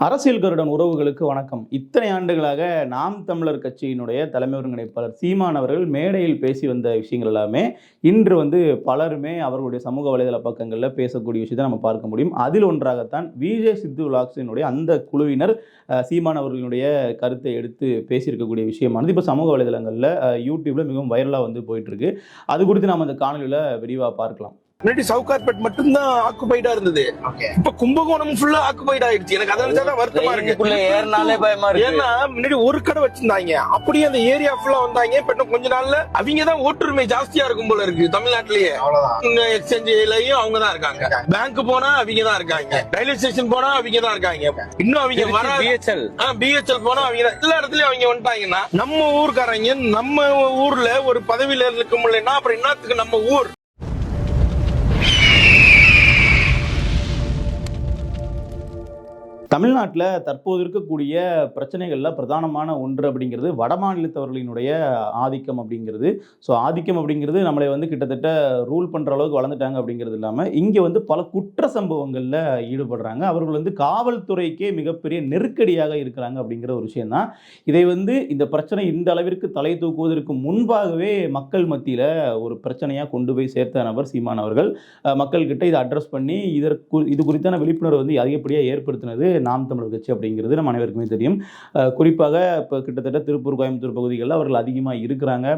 அரசியல் கருடன் உறவுகளுக்கு வணக்கம். இத்தனை ஆண்டுகளாக நாம் தமிழர் கட்சியினுடைய தலைமை ஒருங்கிணைப்பாளர் சீமான் அவர்கள் மேடையில் பேசி வந்த விஷயங்கள் எல்லாமே இன்று வந்து பலருமே அவர்களுடைய சமூக வலைதள பக்கங்களில் பேசக்கூடிய விஷயத்தை நம்ம பார்க்க முடியும். அதில் ஒன்றாகத்தான் விஜய் சித்து லாக்ஸினுடைய அந்த குழுவினர் சீமான் அவர்களுடைய கருத்தை எடுத்து பேசியிருக்கக்கூடிய விஷயமானது இப்போ சமூக வலைதளங்களில் யூடியூப்பில் யூடியூப்ல மிகவும் வைரலாக வந்து போயிட்டு இருக்கு. அது குறித்து நம்ம அந்த காணொலியில் விரிவாக பார்க்கலாம். முன்னாடி சவுகார்பேட் மட்டும்தான் ஆக்குபைடா இருந்தது. இப்ப கும்பகோணம் ஃபுல்லா ஆக்குபைட் ஆயிடுச்சு. எனக்கு அதை நினைச்சாதான் வருத்தமா இருக்கு. ஏறினாலே பயமா இருக்கு. ஏன்னா முன்னாடி ஒரு கடை வச்சிருந்தாங்க. அப்படியே அந்த ஏரியா ஃபுல்லா வந்தாங்க. இப்ப கொஞ்ச நாள்ல அவங்க தான் ஓட்டுரிமை ஜாஸ்தியா இருக்கும் போல இருக்கு தமிழ்நாட்டிலேயே. எக்ஸ்சேஞ்சிலையும் அவங்க தான் இருக்காங்க. பேங்க் போனா அவங்க தான் இருக்காங்க. ரயில்வே ஸ்டேஷன் போனா அவங்க தான் இருக்காங்க. இன்னும் அவங்க வர பிஹெச்எல் பிஹெச்எல் போனா அவங்க எல்லா இடத்துலயும் அவங்க வந்துட்டாங்கன்னா நம்ம ஊர்க்காரங்க நம்ம ஊர்ல ஒரு பதவியில இருக்க முடியலன்னா அப்புறம் என்னத்துக்கு நம்ம ஊர்? தமிழ்நாட்டில் தற்போது இருக்கக்கூடிய பிரச்சனைகளில் பிரதானமான ஒன்று அப்படிங்கிறது வடமாநிலத்தவர்களினுடைய ஆதிக்கம் அப்படிங்கிறது. ஸோ ஆதிக்கம் அப்படிங்கிறது நம்மளை வந்து கிட்டத்தட்ட ரூல் பண்ணுற அளவுக்கு வளர்ந்துட்டாங்க அப்படிங்கிறது இல்லாமல் இங்கே வந்து பல குற்ற சம்பவங்களில் ஈடுபடுறாங்க. அவர்கள் வந்து காவல்துறைக்கே மிகப்பெரிய நெருக்கடியாக இருக்கிறாங்க அப்படிங்கிற ஒரு விஷயம்தான். இதை வந்து இந்த பிரச்சனை இந்த அளவிற்கு தலை தூக்குவதற்கு முன்பாகவே மக்கள் மத்தியில் ஒரு பிரச்சனையாக கொண்டு போய் சேர்த்த நபர் சீமான் அவர்கள். மக்கள்கிட்ட இதை அட்ரஸ் பண்ணி இதற்கு இது குறித்தான விழிப்புணர்வு வந்து அதிகப்படியாக ஏற்படுத்தினது நாம் தமிழர் கட்சி அப்படிங்கிறது நம்ம அனைவருக்குமே தெரியும். குறிப்பாக இப்போ கிட்டத்தட்ட திருப்பூர் கோயம்புத்தூர் பகுதிகளில் அவர்கள் அதிகமாக இருக்கிறாங்க.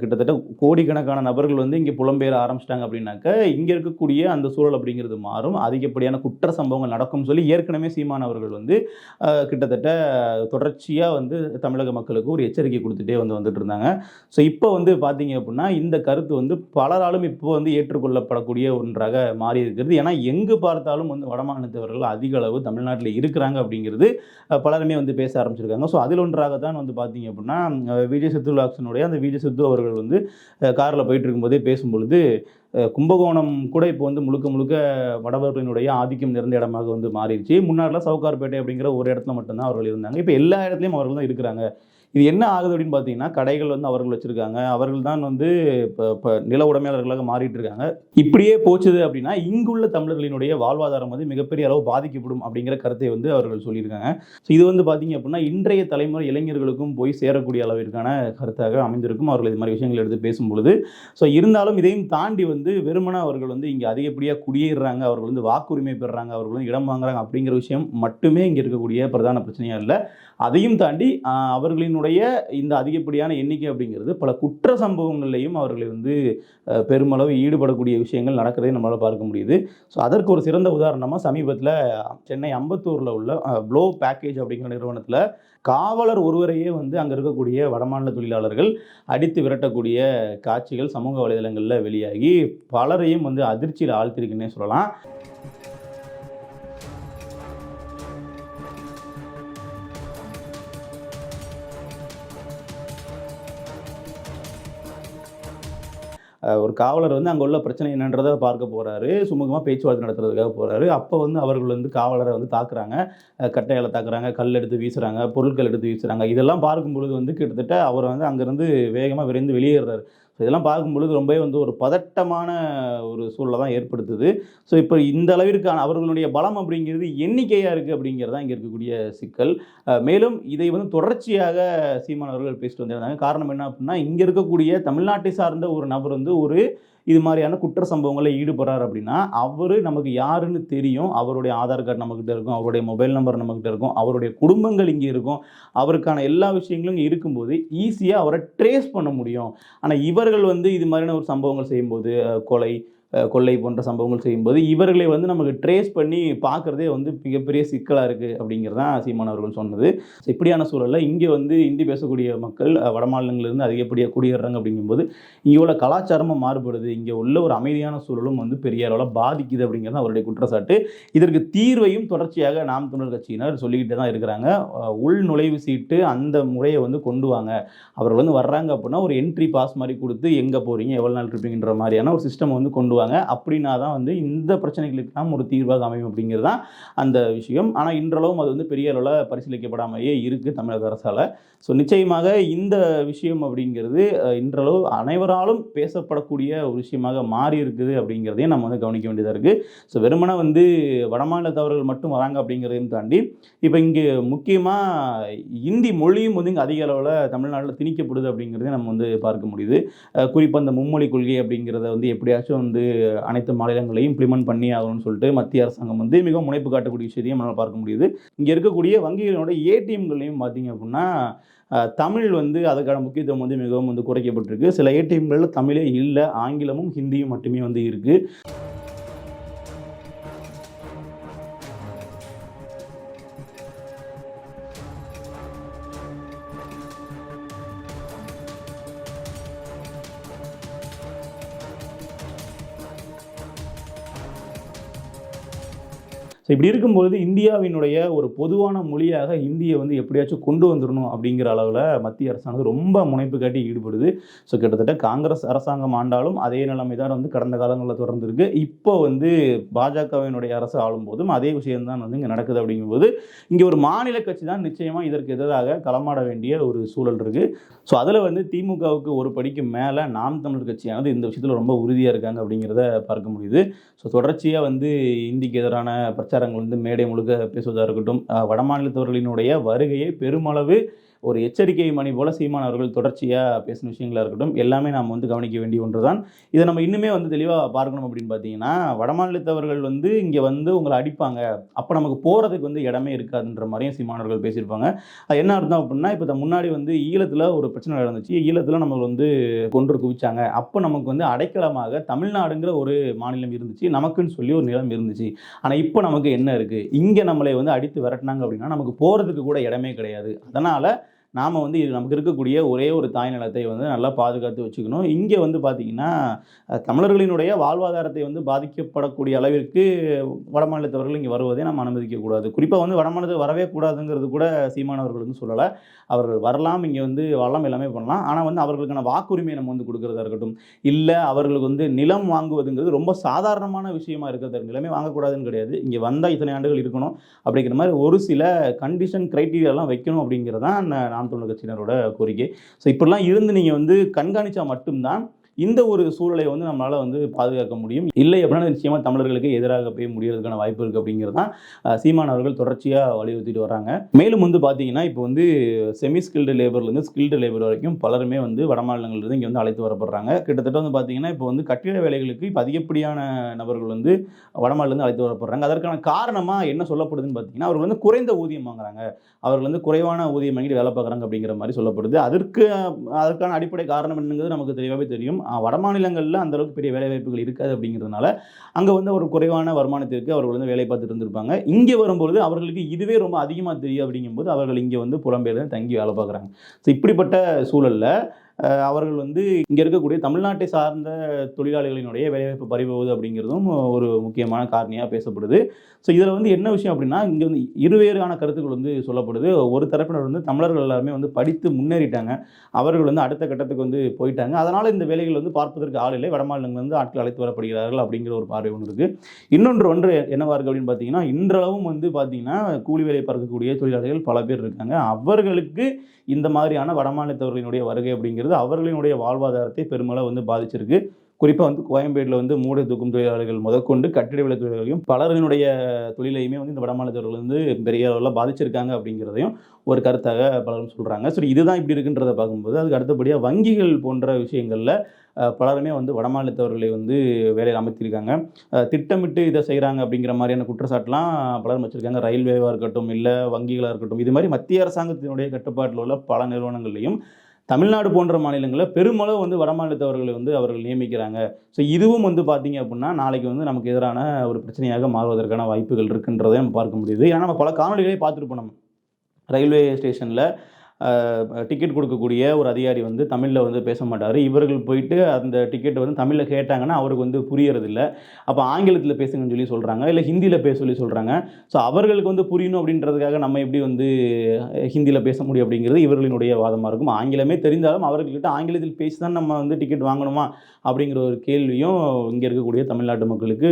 கிட்டத்தட்ட கோடிக்கணக்கான நபர்கள் வந்து இங்கே புலம்பெயர ஆரம்பிச்சிட்டாங்க அப்படின்னாக்க இங்கே இருக்கக்கூடிய அந்த சூழல் அப்படிங்கிறது மாறும். அதிகப்படியான குற்ற சம்பவங்கள் நடக்கும் சொல்லி ஏற்கனவே சீமான் அவர்கள் வந்து கிட்டத்தட்ட தொடர்ச்சியாக வந்து தமிழக மக்களுக்கு ஒரு எச்சரிக்கை கொடுத்துட்டே வந்து வந்துட்டு இருந்தாங்க. ஸோ இப்போ வந்து பார்த்தீங்க அப்படின்னா இந்த கருத்து வந்து பலராலும் இப்போ வந்து ஏற்றுக்கொள்ளப்படக்கூடிய ஒன்றாக மாறி இருக்கிறது ஏன்னா எங்கு பார்த்தாலும் வந்து வடமாநிலத்தவர்கள் அதிக அளவு தமிழ்நாட்டில் இருக்கிறாங்க அப்படிங்கிறது பலருமே வந்து பேச ஆரம்பிச்சிருக்காங்க. ஸோ அதில் ஒன்றாக தான் வந்து பார்த்தீங்க அப்படின்னா விஜய் சித்துலாக்சனுடைய அந்த விஜய் சித்து அவர்கள் வந்து காரில் போயிட்டு இருக்கும்போதே பேசும்பொழுது கும்பகோணம் கூட இப்போ வந்து முழுக்க முழுக்க வடவர்களினுடைய ஆதிக்கம் நிறைந்த இடமாக வந்து மாறிடுச்சு. முன்னாடிலாம் சவுகார்பேட்டை அப்படிங்கிற ஒரு இடத்துல மட்டும்தான் அவர்கள் இருந்தாங்க. இப்போ எல்லா இடத்துலையும் அவர்கள் தான் இருக்கிறாங்க. இது என்ன ஆகுது அப்படின்னு பார்த்தீங்கன்னா கடைகள் வந்து அவர்கள் வச்சுருக்காங்க. அவர்கள் தான் வந்து இப்போ இப்போ நில உடைமையாளர்களாக மாறிட்டு இருக்காங்க. இப்படியே போச்சுது அப்படின்னா இங்குள்ள தமிழர்களினுடைய வாழ்வாதாரம் வந்து மிகப்பெரிய அளவு பாதிக்கப்படும் அப்படிங்கிற கருத்தை வந்து அவர்கள் சொல்லியிருக்காங்க. ஸோ இது வந்து பார்த்தீங்க அப்படின்னா இன்றைய தலைமுறை இளைஞர்களுக்கும் போய் சேரக்கூடிய அளவிற்கான கருத்தாக அமைந்திருக்கும். அவர்கள் இது மாதிரி விஷயங்கள் எடுத்து பேசும்பொழுது. ஸோ இருந்தாலும் இதையும் தாண்டி வந்து வெறுமனா அவர்கள் வந்து இங்கே அதிகப்படியாக குடியேறுறாங்க அவர்கள் வந்து வாக்குரிமை பெறுறாங்க அவர்கள் வந்து இடம் வாங்குறாங்க அப்படிங்கிற விஷயம் மட்டுமே இங்கே இருக்கக்கூடிய பிரதான பிரச்சனையாக இல்லை. அதையும் தாண்டி அவர்களினுடைய இந்த அதிகப்படியான எண்ணிக்கை அப்படிங்கிறது பல குற்ற சம்பவங்கள்லையும் அவர்களை வந்து பெருமளவு ஈடுபடக்கூடிய விஷயங்கள் நடக்கிறதை நம்மளால் பார்க்க முடியுது. ஸோ அதற்கு ஒரு சிறந்த உதாரணமாக சமீபத்தில் சென்னை அம்பத்தூரில் உள்ள ப்ளோ பேக்கேஜ் அப்படிங்கிற நிறுவனத்தில் காவலர் ஒருவரையே வந்து அங்கே இருக்கக்கூடிய வடமாநில தொழிலாளர்கள் அடித்து விரட்டக்கூடிய காட்சிகள் சமூக வலைதளங்களில் வெளியாகி பலரையும் வந்து அதிர்ச்சியில் ஆழ்த்திருக்குன்னே சொல்லலாம். ஒரு காவலர் வந்து அங்கே உள்ள பிரச்சனை என்னன்றதை பார்க்க போறாரு. சுமூகமாக பேச்சுவார்த்தை நடத்துறதுக்காக போறாரு. அப்போ வந்து அவர்கள் வந்து காவலரை வந்து தாக்குறாங்க. கட்டையால் தாக்குறாங்க கல் எடுத்து வீசுறாங்க பொருட்கள் எடுத்து வீசுறாங்க. இதெல்லாம் பார்க்கும் பொழுது வந்து கிட்டத்தட்ட அவர் வந்து அங்கேருந்து வேகமாக விரைந்து வெளியேறாரு. இதெல்லாம் பார்க்கும் பொழுது ரொம்பவே வந்து ஒரு பதட்டமான ஒரு சூழலை தான் ஏற்படுத்துது. ஸோ இப்போ இந்த அளவிற்கான அவர்களுடைய பலம் அப்படிங்கிறது எண்ணிக்கையாக இருக்குது அப்படிங்கிறது தான் இங்கே இருக்கக்கூடிய சிக்கல். மேலும் இதை வந்து தொடர்ச்சியாக சீமான் அவர்கள் பேசிட்டு வந்திருந்தாங்க. காரணம் என்ன அப்படின்னா இங்கே இருக்கக்கூடிய தமிழ்நாட்டை சார்ந்த ஒரு நபர் வந்து ஒரு இது மாதிரியான குற்ற சம்பவங்களில் ஈடுபடுறார் அப்படின்னா அவர் நமக்கு யாருன்னு தெரியும். அவருடைய ஆதார் கார்டு நம்மக்கிட்ட இருக்கும் அவருடைய மொபைல் நம்பர் நம்மக்கிட்ட இருக்கும் அவருடைய குடும்பங்கள் இங்கே இருக்கும். அவருக்கான எல்லா விஷயங்களும் இங்கே இருக்கும்போது ஈஸியாக அவரை ட்ரேஸ் பண்ண முடியும். ஆனால் இவர்கள் வந்து இது மாதிரியான ஒரு சம்பவங்கள் செய்யும்போது கொலை கொள்ளை போன்ற சம்பவங்கள் செய்யும்போது இவர்களை வந்து நமக்கு ட்ரேஸ் பண்ணி பார்க்குறதே வந்து மிகப்பெரிய சிக்கலாக இருக்குது அப்படிங்கிறது தான் சீமான் அவர்கள் சொன்னது. இப்படியான சூழலில் இங்கே வந்து இந்தி பேசக்கூடிய மக்கள் அஹ், வட மாநிலங்களிலிருந்து அதிகப்படியாக குடியேறாங்க அப்படிங்கும்போது இங்கே உள்ள கலாச்சாரமும் மாறுபடுது. இங்கே உள்ள ஒரு அமைதியான சூழலும் வந்து பெரிய அளவில் பாதிக்குது அப்படிங்கிறது அவருடைய குற்றச்சாட்டு. இதற்கு தீர்வையும் தொடர்ச்சியாக நாம் தமிழர் கட்சியினர் சொல்லிக்கிட்டே தான் இருக்கிறாங்க. உள் நுழைவு சீட்டு அந்த முறையை வந்து கொண்டு வாங்க. அவர்கள் வந்து வர்றாங்க அப்படின்னா ஒரு என்ட்ரி பாஸ் மாதிரி கொடுத்து எங்கே போகிறீங்க எவ்வளோ நாள் இருப்பீங்கன்ற மாதிரியான ஒரு சிஸ்டம் வந்து கொண்டு வருவாங்க அப்படின்னா தான் வந்து இந்த பிரச்சனைகளுக்கு தான் ஒரு தீர்வாக அமையும் அப்படிங்கிறது தான் அந்த விஷயம். ஆனால் இன்றளவும் அது வந்து பெரிய அளவில் பரிசீலிக்கப்படாமையே இருக்குது தமிழக அரசால். ஸோ நிச்சயமாக இந்த விஷயம் அப்படிங்கிறது இன்றளவு அனைவராலும் பேசப்படக்கூடிய ஒரு விஷயமாக மாறி இருக்குது அப்படிங்கிறதையும் நம்ம வந்து கவனிக்க வேண்டியதாக இருக்குது ஸோ வெறுமனே வந்து வடமாநிலத்தவர்கள் மட்டும் வராங்க அப்படிங்கிறதையும் தாண்டி இப்போ இங்கே முக்கியமாக இந்தி மொழியும் வந்து இங்கே அதிக அளவில் தமிழ்நாட்டில் திணிக்கப்படுது அப்படிங்கிறதையும் நம்ம வந்து பார்க்க முடியுது. குறிப்பாக அந்த மும்மொழி கொள்கை அப்படிங்கிறத வந்து எப்படியாச்சும் வந்து அனைத்து மாநிலங்களையும் இம்ப்ளிமெண்ட் பண்ணி ஆகணும்னு சொல்லிட்டு மத்திய அரசாங்கம் வந்து மிகவும் முனைப்பு காட்டக்கூடிய விஷயத்தையும் நம்மளால் பார்க்க முடியுது. இங்கே இருக்கக்கூடிய வங்கிகளோட ஏடிஎம்களையும் பார்த்தீங்க அப்படின்னா தமிழ் வந்து அதுக்கான முக்கியத்துவம் வந்து மிகவும் வந்து குறைக்கப்பட்டிருக்கு. சில ஏடிஎம்களில் தமிழே இல்லை ஆங்கிலமும் ஹிந்தியும் மட்டுமே வந்து இருக்குது ஸோ இப்படி இருக்கும்பொழுது இந்தியாவினுடைய ஒரு பொதுவான மொழியாக இந்தியை வந்து எப்படியாச்சும் கொண்டு வந்துடணும் அப்படிங்கிற அளவில் மத்திய அரசானது ரொம்ப முனைப்பு காட்டி ஈடுபடுது. ஸோ கிட்டத்தட்ட காங்கிரஸ் அரசாங்கம் ஆண்டாலும் அதே நிலைமை தான் வந்து கடந்த காலங்களில் தொடர்ந்துருக்கு இப்போ வந்து பாஜகவினுடைய அரசு ஆளும்போதும் அதே விஷயம்தான் வந்து இங்கே நடக்குது அப்படிங்கும்போது இங்கே ஒரு மாநில கட்சி தான் நிச்சயமாக இதற்கு எதிராக களமாட வேண்டிய ஒரு சூழல் இருக்குது ஸோ அதில் வந்து திமுகவுக்கு ஒரு படிக்கு மேலே நாம் தமிழர் கட்சியானது இந்த விஷயத்தில் ரொம்ப உறுதியாக இருக்காங்க அப்படிங்கிறத பார்க்க முடியுது. ஸோ தொடர்ச்சியாக வந்து இந்திக்கு எதிரான பிரச்சாரங்கள் வந்து மேடை முழுக்க பேசுவதாக இருக்கட்டும் வடமாநிலத்தவர்களினுடைய வருகையை பெருமளவு ஒரு எச்சரிக்கை மணி போல சீமான் அவர்கள் தொடர்ச்சியாக பேசின விஷயங்களாக இருக்கட்டும் எல்லாமே நாம் வந்து கவனிக்க வேண்டிய ஒன்று தான் இதை நம்ம இன்னுமே வந்து தெளிவாக பார்க்கணும் அப்படின்னு பார்த்தீங்கன்னா வடமாநிலத்தவர்கள் வந்து இங்கே வந்து உங்களை அடிப்பாங்க. அப்போ நமக்கு போகிறதுக்கு வந்து இடமே இருக்காதுன்ற மாதிரியும் சீமானவர்கள் பேசியிருப்பாங்க. அது என்ன அர்த்தம் அப்படின்னா இப்போ முன்னாடி வந்து ஈழத்தில் ஒரு பிரச்சனை நடந்துச்சு. ஈழத்தில் நம்ம வந்து கொன்று குவிச்சாங்க. அப்போ நமக்கு வந்து அடைக்கலமாக தமிழ்நாடுங்கிற ஒரு மாநிலம் இருந்துச்சு. நமக்குன்னு சொல்லி ஒரு நிலம் இருந்துச்சு. ஆனால் இப்போ நமக்கு என்ன இருக்குது இங்கே நம்மளை வந்து அடித்து விரட்டினாங்க அப்படின்னா நமக்கு போகிறதுக்கு கூட இடமே கிடையாது. அதனால் நாம் வந்து இது நமக்கு இருக்கக்கூடிய ஒரே ஒரு தாய் நிலத்தை வந்து நல்லா பாதுகாத்து வச்சுக்கணும். இங்கே வந்து பார்த்திங்கன்னா தமிழர்களினுடைய வாழ்வாதாரத்தை வந்து பாதிக்கப்படக்கூடிய அளவிற்கு வடமாநிலத்தவர்கள் இங்கே வருவதை நம்ம அனுமதிக்கக்கூடாது. குறிப்பாக வந்து வடமாநிலத்தில் வரவே கூடாதுங்கிறது கூட சீமானவர்கள் வந்து சொல்லலை. அவர்கள் வரலாம் இங்கே வந்து வரலாம் எல்லாமே பண்ணலாம். ஆனால் வந்து அவர்களுக்கான வாக்குரிமை நம்ம வந்து கொடுக்குறதா இருக்கட்டும் இல்லை அவர்களுக்கு வந்து நிலம் வாங்குவதுங்கிறது ரொம்ப சாதாரணமான விஷயமா இருக்கிறது நிலமே வாங்கக்கூடாதுன்னு கிடையாது. இங்கே வந்தால் இத்தனை ஆண்டுகள் இருக்கணும். அப்படிங்கிற மாதிரி ஒரு சில கண்டிஷன் க்ரைட்டீரியாலாம் வைக்கணும் அப்படிங்கிறது தான் நாம் தமிழர் கட்சியினரோட கோரிக்கை. ஸோ இப்படிலாம் இருந்து நீங்கள் வந்து கண்காணிச்சா மட்டும்தான் இந்த ஒரு சூழலை வந்து நம்மளால் வந்து பாதுகாக்க முடியும். இல்லை அப்படின்னா நிச்சயமாக தமிழர்களுக்கு எதிராக போய் முடியறதுக்கான வாய்ப்பு இருக்குது அப்படிங்கிறது தான் சீமான் அவர்கள் தொடர்ச்சியாக வலியுறுத்திட்டு வராங்க மேலும் வந்து பார்த்தீங்கன்னா இப்போ வந்து செமி ஸ்கில்டு லேபர்லேருந்து ஸ்கில்டு லேபர் வரைக்கும் பலருமே வந்து வடமாநிலங்கள்லேருந்து இங்கே வந்து அழைத்து வரப்படுறாங்க. கிட்டத்தட்ட வந்து பார்த்தீங்கன்னா இப்போ வந்து கட்டிட வேலைகளுக்கு இப்போ அதிகப்படியான நபர்கள் வந்து வடமாநிலேருந்து அழைத்து வரப்படுறாங்க. அதற்கான காரணமாக என்ன சொல்லப்படுதுன்னு பார்த்தீங்கன்னா அவர்கள் வந்து குறைந்த ஊதியம் வாங்குறாங்க. அவர்கள் வந்து குறைவான ஊதியம் வாங்கிட்டு வேலை பார்க்குறாங்க அப்படிங்கிற மாதிரி சொல்லப்படுது. அதற்கு அதற்கான அடிப்படை காரணம் என்னங்கிறது நமக்கு தெளிவாகவே தெரியும். வட மாநிலங்களில் அந்தளவுக்கு பெரிய வேலைவாய்ப்புகள் இருக்காது அப்படிங்கிறதுனால அங்கே வந்து ஒரு குறைவான வருமானத்திற்கு அவர்கள் வந்து வேலை பார்த்துட்டு இருந்திருப்பாங்க. இங்கே வரும்பொழுது அவர்களுக்கு இதுவே ரொம்ப அதிகமாக தெரியும் அப்படிங்கும்போது அவர்கள் இங்கே வந்து புலம்பெயர்ந்து தங்கி வேலை பார்க்குறாங்க. ஸோ இப்படிப்பட்ட சூழலில் அவர்கள் வந்து இங்கே இருக்கக்கூடிய தமிழ்நாட்டை சார்ந்த தொழிலாளிகளினுடைய வேலைவாய்ப்பு பறிபோகுது அப்படிங்கிறதும் ஒரு முக்கியமான காரணியாக பேசப்படுது. ஸோ இதில் வந்து என்ன விஷயம் அப்படின்னா இங்கே வந்து இருவேறான கருத்துக்கள் வந்து சொல்லப்படுது. ஒரு தரப்பினர் வந்து தமிழர்கள் எல்லாருமே வந்து படித்து முன்னேறிட்டாங்க. அவர்கள் வந்து அடுத்த கட்டத்துக்கு வந்து போயிட்டாங்க. அதனால் இந்த வேலைகள் வந்து பார்ப்பதற்கு ஆள் இல்லை. வடமாநிலங்கள் வந்து ஆட்கள் அழைத்து வரப்படுகிறார்கள் அப்படிங்கிற ஒரு பார்வை ஒன்று இருக்குது இன்னொன்று ஒன்று என்னவா இருக்குது அப்படின்னு பார்த்தீங்கன்னா இன்றளவும் வந்து பார்த்தீங்கன்னா கூலி வேலை பார்க்கக்கூடிய தொழிலாளிகள் பல பேர் இருக்காங்க. அவர்களுக்கு இந்த மாதிரியான வடமாநிலத்தவர்களினுடைய வருகை அப்படிங்கிறது அவர்களினுடைய வாழ்வாதாரத்தை பெருமளவு வந்து பாதிச்சிருக்கு. குறிப்பாக வந்து கோயம்பேட்டில் வந்து மூடை தூக்கும் தொழிலாளர்கள் முதற்கொண்டு கட்டிட விலை தொழிலாளர்களையும் பலரினுடைய தொழிலையுமே வந்து இந்த வடமாநிலத்தவர்கள் வந்து பெரிய அளவில் பாதிச்சிருக்காங்க அப்படிங்கிறதையும் ஒரு கருத்தாக பலரும் சொல்கிறாங்க ஸோ இதுதான் இப்படி இருக்குன்றதை பார்க்கும்போது அதுக்கு அடுத்தபடியாக வங்கிகள் போன்ற விஷயங்களில் பலருமே வந்து வடமாநிலத்தவர்களை வந்து வேலையில் அமைத்திருக்காங்க திட்டமிட்டு இதை செய்கிறாங்க அப்படிங்கிற மாதிரியான குற்றச்சாட்டுலாம் பலரும் வச்சுருக்காங்க. ரயில்வேவாக இருக்கட்டும் இல்லை வங்கிகளாக இருக்கட்டும் இது மாதிரி மத்திய அரசாங்கத்தினுடைய கட்டுப்பாட்டில் உள்ள பல நிறுவனங்கள்லையும் தமிழ்நாடு போன்ற மாநிலங்களில் பெருமளவு வந்து வடமாநிலத்தவர்களை வந்து அவர்கள் நியமிக்கிறாங்க. ஸோ இதுவும் வந்து பார்த்தீங்க அப்படின்னா நாளைக்கு வந்து நமக்கு எதிரான ஒரு பிரச்சனையாக மாறுவதற்கான வாய்ப்புகள் இருக்குன்றதை நம்ம பார்க்க முடியுது. ஏன்னா நம்ம பல காணொலிகளே பார்த்துருப்போம் நம்ம. ரயில்வே ஸ்டேஷனில் டிக்கெட் கொடுக்கக்கூடிய ஒரு அதிகாரி வந்து தமிழில் வந்து பேச மாட்டார். இவர்கள் போயிட்டு அந்த டிக்கெட்டை வந்து தமிழில் கேட்டாங்கன்னா அவருக்கு வந்து புரியறதில்ல. அப்போ ஆங்கிலத்தில் பேசுங்கன்னு சொல்லி சொல்கிறாங்க இல்லை ஹிந்தியில் பேச சொல்லி சொல்கிறாங்க ஸோ அவர்களுக்கு வந்து புரியணும் அப்படின்றதுக்காக நம்ம எப்படி வந்து ஹிந்தியில் பேச முடியும் அப்படிங்கிறது இவர்களினுடைய வாதமாக இருக்கும். ஆங்கிலமே தெரிந்தாலும் அவர்கள்கிட்ட ஆங்கிலத்தில் பேசி தான் நம்ம வந்து டிக்கெட் வாங்கணுமா அப்படிங்கிற ஒரு கேள்வியும் இங்கே இருக்கக்கூடிய தமிழ்நாட்டு மக்களுக்கு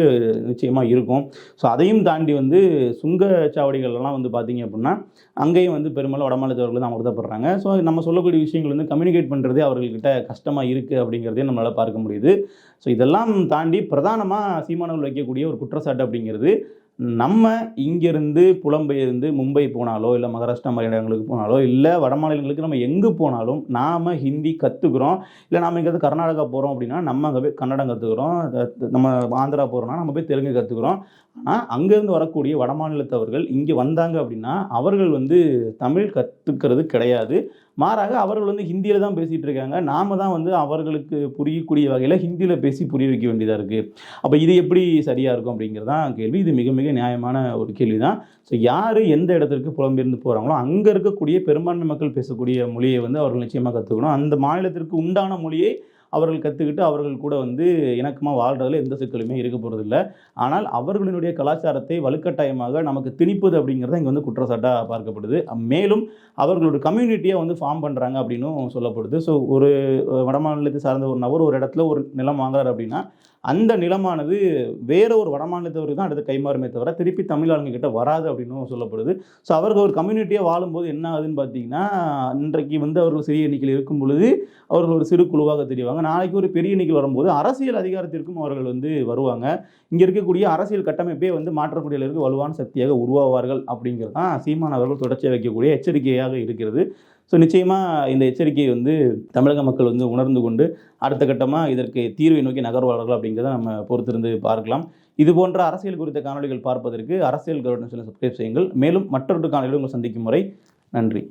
நிச்சயமாக இருக்கும். ஸோ அதையும் தாண்டி வந்து சுங்கச்சாவடிகள்லாம் வந்து பார்த்தீங்க அப்படின்னா அங்கேயும் வந்து பெரும்பாலும் வடமாநிலத்தவர்கள் தான் கஷ்டப்படுறாங்க. ஸோ நம்ம சொல்லக்கூடிய விஷயங்கள் வந்து கம்யூனிகேட் பண்ணுறதே அவர்கள்கிட்ட கஷ்டமாக இருக்குது அப்படிங்கிறதே நம்மளால் பார்க்க முடியுது. ஸோ இதெல்லாம் தாண்டி பிரதானமாக சீமானவர்கள் வைக்கக்கூடிய ஒரு குற்றச்சாட்டு அப்படிங்கிறது நம்ம இங்கேருந்து புலம்பெயர்ந்து மும்பை போனாலோ இல்லை மகாராஷ்டிரா மாதிரி இடங்களுக்கு போனாலோ இல்லை வட மாநிலங்களுக்கு நம்ம எங்கே போனாலும் நாம் ஹிந்தி கற்றுக்குறோம் இல்லை நாம் எங்கேயாவது கர்நாடகா போகிறோம் அப்படின்னா நம்ம அங்கே போய் கன்னடம் கற்றுக்குறோம் நம்ம ஆந்திரா போகிறோம்னா நம்ம போய் தெலுங்கு கற்றுக்குறோம் ஆனால் அங்கேருந்து வரக்கூடிய வட மாநிலத்தவர்கள் இங்கே வந்தாங்க அப்படின்னா அவர்கள் வந்து தமிழ் கற்றுக்கிறது கிடையாது. மாறாக அவர்கள் வந்து ஹிந்தியில் தான் பேசிகிட்டு இருக்காங்க. நாம தான் வந்து அவர்களுக்கு புரியக்கூடிய வகையில் ஹிந்தியில் பேசி புரிய வைக்க வேண்டியதாக இருக்குது அப்போ இது எப்படி சரியாக இருக்கும் அப்படிங்கிறது தான் கேள்வி. இது மிக மிக நியாயமான ஒரு கேள்வி தான் ஸோ யார் எந்த இடத்திற்கு புலம்பெயர்ந்து போகிறாங்களோ அங்கே இருக்கக்கூடிய பெரும்பான்மை மக்கள் பேசக்கூடிய மொழியை வந்து அவர்கள் நிச்சயமாக கற்றுக்கணும் அந்த மாநிலத்திற்கு உண்டான மொழியை அவர்கள் கற்றுக்கிட்டு அவர்கள் கூட வந்து இணக்கமாக வாழ்கிறதுல எந்த சிக்கலுமே இருக்க போகிறதில்ல ஆனால் அவர்களினுடைய கலாச்சாரத்தை வலுக்கட்டாயமாக நமக்கு திணிப்பது அப்படிங்கிறது இங்கே வந்து குற்றச்சாட்டாக பார்க்கப்படுது. மேலும் அவர்களோட கம்யூனிட்டியாக வந்து ஃபார்ம் பண்ணுறாங்க அப்படின்னும் சொல்லப்படுது. ஸோ ஒரு வடமாநிலத்தை சார்ந்த ஒரு நபர் ஒரு இடத்துல ஒரு நிலம் வாங்குறாரு அப்படின்னா அந்த நிலமானது வேற ஒரு வடமாநிலத்தவருக்கு தான் அடுத்து கைமாறுமே தவிர திருப்பி தமிழ் ஆளுங்க கிட்ட வராது அப்படின்னும் சொல்லப்படுது. ஸோ அவர்கள் ஒரு கம்யூனிட்டியாக வாழும்போது என்ன ஆகுதுன்னு பார்த்தீங்கன்னா இன்றைக்கு வந்து அவர்கள் சிறிய எண்ணிக்கையில் இருக்கும் பொழுது அவர்கள் ஒரு சிறு குழுவாக தெரிவாங்க. நாளைக்கு ஒரு பெரிய எண்ணிக்கை வரும்போது அரசியல் அதிகாரத்திற்கும் அவர்கள் வந்து வருவாங்க. இங்கே இருக்கக்கூடிய அரசியல் கட்டமைப்பே வந்து மாற்றக்கூடிய அளவுக்கு வலுவான சக்தியாக உருவாவார்கள் அப்படிங்கிறது தான் சீமான் அவர்கள் தொடர்ச்சியாக வைக்கக்கூடிய எச்சரிக்கையாக இருக்கிறது. ஸோ நிச்சயமாக இந்த எச்சரிக்கையை வந்து தமிழக மக்கள் வந்து உணர்ந்து கொண்டு அடுத்த கட்டமாக இதற்கு தீர்வை நோக்கி நகர்வார்கள் அப்படிங்கிறத நம்ம பொறுத்திருந்து பார்க்கலாம். இது போன்ற அரசியல் குறித்த காணொளிகள் பார்ப்பதற்கு அரசியல் கவர்னன்ஸில் சப்ஸ்கிரைப் செய்யுங்கள். மேலும் மற்றொரு காணொலியில் உங்களை சந்திக்கும் முறை நன்றி.